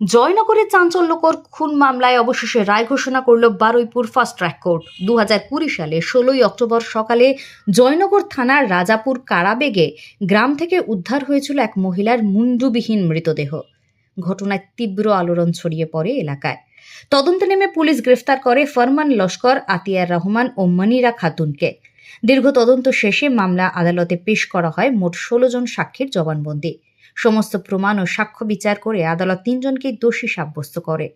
জয়নগরের চাঞ্চল্যকর খুন মামলায় অবশেষে রায় ঘোষণা করল বারুইপুর ফাস্ট ট্র্যাক কোর্ট। দু সালে ষোলোই অক্টোবর সকালে জয়নগর থানার রাজাপুর কারাবেগে গ্রাম থেকে উদ্ধার হয়েছিল এক মহিলার মুন্ডুবিহীন মৃতদেহ। ঘটনায় তীব্র আলোড়ন ছড়িয়ে পড়ে এলাকায়। তদন্তে নেমে পুলিশ গ্রেফতার করে ফরমান লস্কর, আতিয়ার রহমান ও মনিরা খাতুনকে। দীর্ঘ তদন্ত শেষে মামলা আদালতে পেশ করা হয় মোট ষোলো জন সাক্ষীর জবানবন্দি। সমস্ত প্রমাণ ও সাক্ষ্য বিচার করে আদালত তিনজনকে দোষী সাব্যস্ত করে।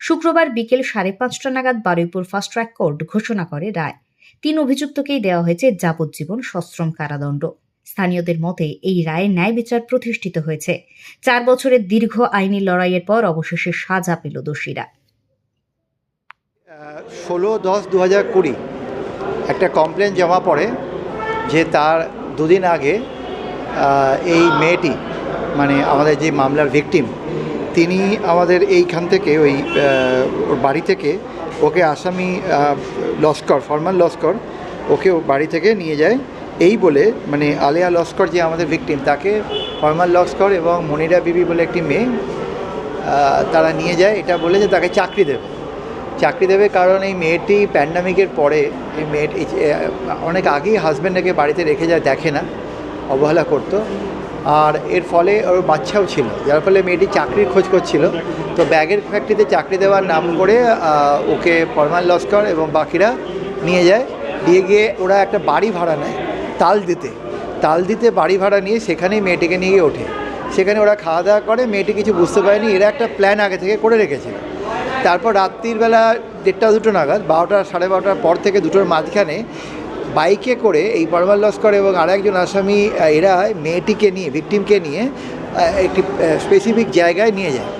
শুক্রবার বিকেল সাড়ে পাঁচটা নাগাদ বারুইপুর ফাস্ট ট্র্যাক কোর্ট ঘোষণা করে রায়। তিন অভিযুক্তকেই দেওয়া হয়েছে যাবজ্জীবন সশ্রম কারাদণ্ড। স্থানীয়দের মতে এই রায়ে ন্যায় বিচার প্রতিষ্ঠিত হয়েছে। চার বছরের দীর্ঘ আইনি লড়াইয়ের পর অবশেষে সাজা পেল দোষীরা। ষোলো দশ দু হাজার কুড়ি একটা কমপ্লেন জমা পড়ে যে তার দুদিন আগে এই মেয়েটি মানে আমাদের যে মামলার ভিকটিম তিনি আমাদের এইখান থেকে ওই ওর বাড়ি থেকে ওকে আসামি লস্কর ফরমান লস্কর, ওকে বাড়ি থেকে নিয়ে যায়। এই বলে মানে আলিয়া লস্কর যে আমাদের ভিকটিম তাকে ফরমান লস্কর এবং মনিরা বিবি বলে একটি মেয়ে তারা নিয়ে যায়। এটা বলে যে তাকে চাকরি দেবে। চাকরি দেবে কারণ এই মেয়েটি প্যান্ডামিকের পরে, এই মেয়েটি অনেক আগেই হাজব্যান্ডকে বাড়িতে রেখে যায়, দেখে না, অবহেলা করতো। আর এর ফলে ওর বাচ্চাও ছিল। যার ফলে মেয়েটি চাকরির খোঁজ করছিল। তো ব্যাগের ফ্যাক্টরিতে চাকরি দেওয়ার নাম করে ওকে ফরমান লস্কর এবং বাকিরা নিয়ে যায়। দিয়ে গিয়ে ওরা একটা বাড়ি ভাড়া নেয় তাল দিতে। তাল দিতে বাড়ি ভাড়া নিয়ে সেখানেই মেয়েটিকে নিয়ে ওঠে। সেখানে ওরা খাওয়া দাওয়া করে, মেয়েটি কিছু বুঝতে পারেনি, এরা একটা প্ল্যান আগে থেকে করে রেখেছিল। তারপর রাত্রির বেলা দেড়টা দুটো নাগাদ, বারোটা সাড়ে বারোটার পর থেকে দুটোর মাঝখানে বাইকে করে এই পরমাল লস্কর এবং আর একজন আসামি এরা মেয়েটিকে নিয়ে ভিকটিমকে নিয়ে একটি স্পেসিফিক জায়গায় নিয়ে যায়।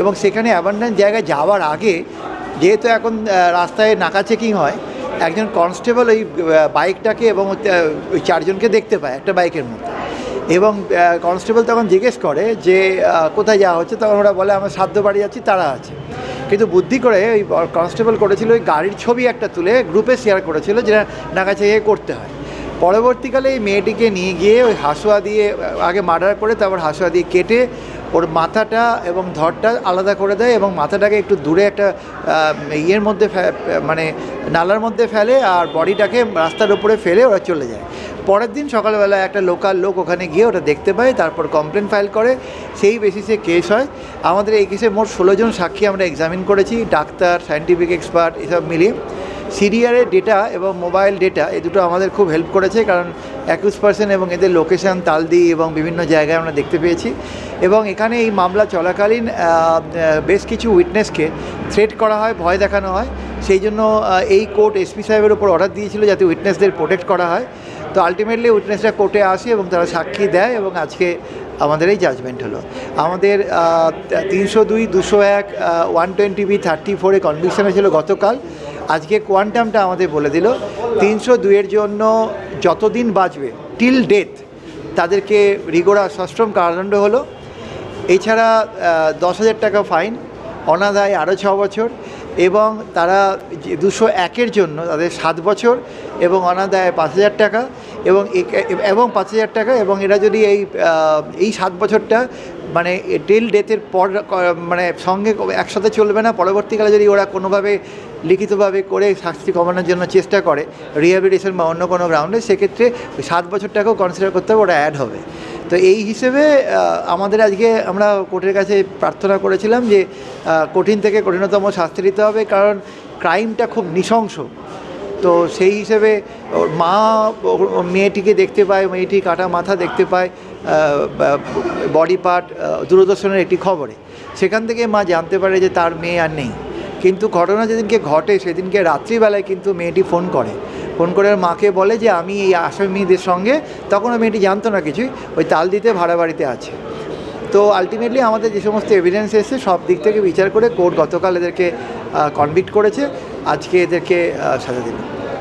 এবং সেখানে অ্যাবান্ডান্ট জায়গায় যাওয়ার আগে, যেহেতু এখন রাস্তায় নাকা চেকিং হয়, একজন কনস্টেবল ওই বাইকটাকে এবং ওই চারজনকে দেখতে পায় একটা বাইকের মধ্যে। এবং কনস্টেবল তখন জিজ্ঞেস করে যে কোথায় যাওয়া হচ্ছে? তখন ওরা বলে, আমরা সাধ্য বাড়ি যাচ্ছি, তারা আছে। কিন্তু বুদ্ধি করে ওই কনস্টেবল করেছিল, ওই গাড়ির ছবি একটা তুলে গ্রুপে শেয়ার করেছিল যেটা নাকাচাইয়ে করতে হয়। পরবর্তীকালে এই মেয়েটিকে নিয়ে গিয়ে ওই হাসুয়া দিয়ে, আগে মার্ডার করে, তারপর হাসুয়া দিয়ে কেটে ওর মাথাটা এবং ধরটা আলাদা করে দেয় এবং মাথাটাকে একটু দূরে একটা ইয়ের মধ্যে মানে নালার মধ্যে ফেলে আর বডিটাকে রাস্তার উপরে ফেলে ওরা চলে যায়। পরের দিন সকালবেলা একটা লোকাল লোক ওখানে গিয়ে ওটা দেখতে পায়, তারপর কমপ্লেন ফাইল করে। সেই বেসিসে কেস হয়। আমাদের এই কেসে মোট ষোলো জন সাক্ষী আমরা এক্সামিন করেছি, ডাক্তার সায়েন্টিফিক এক্সপার্ট এসব মিলিয়ে। সিরিয়ালের ডেটা এবং মোবাইল ডেটা এ দুটো আমাদের খুব হেল্প করেছে কারণ একুশ পার্সেন্ট এবং এদের লোকেশান তালদি এবং বিভিন্ন জায়গায় আমরা দেখতে পেয়েছি। এবং এখানে এই মামলা চলাকালীন বেশ কিছু উইটনেসকে থ্রেট করা হয়, ভয় দেখানো হয়। সেই জন্য এই কোর্ট এসপি সাহেবের উপর অর্ডার দিয়েছিল যাতে উইটনেসদের প্রোটেক্ট করা হয়। তো আলটিমেটলি উইটনেসরা কোর্টে আসে এবং তারা সাক্ষী দেয় এবং আজকে আমাদের এই জাজমেন্ট হলো। আমাদের তিনশো দুই, দুশো এক ওয়ান টোয়েন্টি বি থার্টি ফোরে কনভিকশন হয়েছিল গতকাল। আজকে কোয়ান্টামটা আমাদের বলে দিল। তিনশো দুইয়ের জন্য যতদিন বাঁচবে টিল ডেথ তাদেরকে রিগোরা সশ্রম কারাদণ্ড হলো। এছাড়া দশ হাজার টাকা ফাইন অনাদায় আরও ছ বছর। এবং তারা দুশো একের জন্য তাদের সাত বছর এবং অনাদায় পাঁচ হাজার টাকা এবং এবং পাঁচ হাজার টাকা এবং এরা যদি এই এই সাত বছরটা মানে টেল ডেথের পর মানে সঙ্গে একসাথে চলবে না, পরবর্তীকালে যদি ওরা কোনোভাবে লিখিতভাবে করে শাস্তি কমানোর জন্য চেষ্টা করে রিহ্যাবিলিটেশন বা অন্য কোনো গ্রাউন্ডে সেক্ষেত্রে সাত বছরটাকেও কনসিডার করতে হবে ওরা অ্যাড হবে। তো এই হিসেবে আমাদের আজকে আমরা কোর্টের কাছে প্রার্থনা করেছিলাম যে কঠিন থেকে কঠিনতম শাস্তি দিতে হবে, কারণ ক্রাইমটা খুব নৃশংস। তো সেই হিসেবে ওর মা মেয়েটিকে দেখতে পায় মেয়েটি কাটা মাথা দেখতে পায় বডি পার্ট দূরদর্শনের একটি খবরে। সেখান থেকে মা জানতে পারে যে তার মেয়ে আর নেই। কিন্তু ঘটনা যেদিনকে ঘটে, সেদিনকে রাত্রিবেলায় কিন্তু মেয়েটি ফোন করে। ফোন করে মাকে বলে যে, আমি এই আসামিদের সঙ্গে। তখন ওই মেয়েটি জানতো না কিছুই, ওই তাল দিতে ভাড়া বাড়িতে আছে। তো আলটিমেটলি আমাদের যে সমস্ত এভিডেন্স এসেছে, সব দিক থেকে বিচার করে কোর্ট গতকাল এদেরকে কনভিক্ট করেছে। আজকে এদেরকে সাজা দিল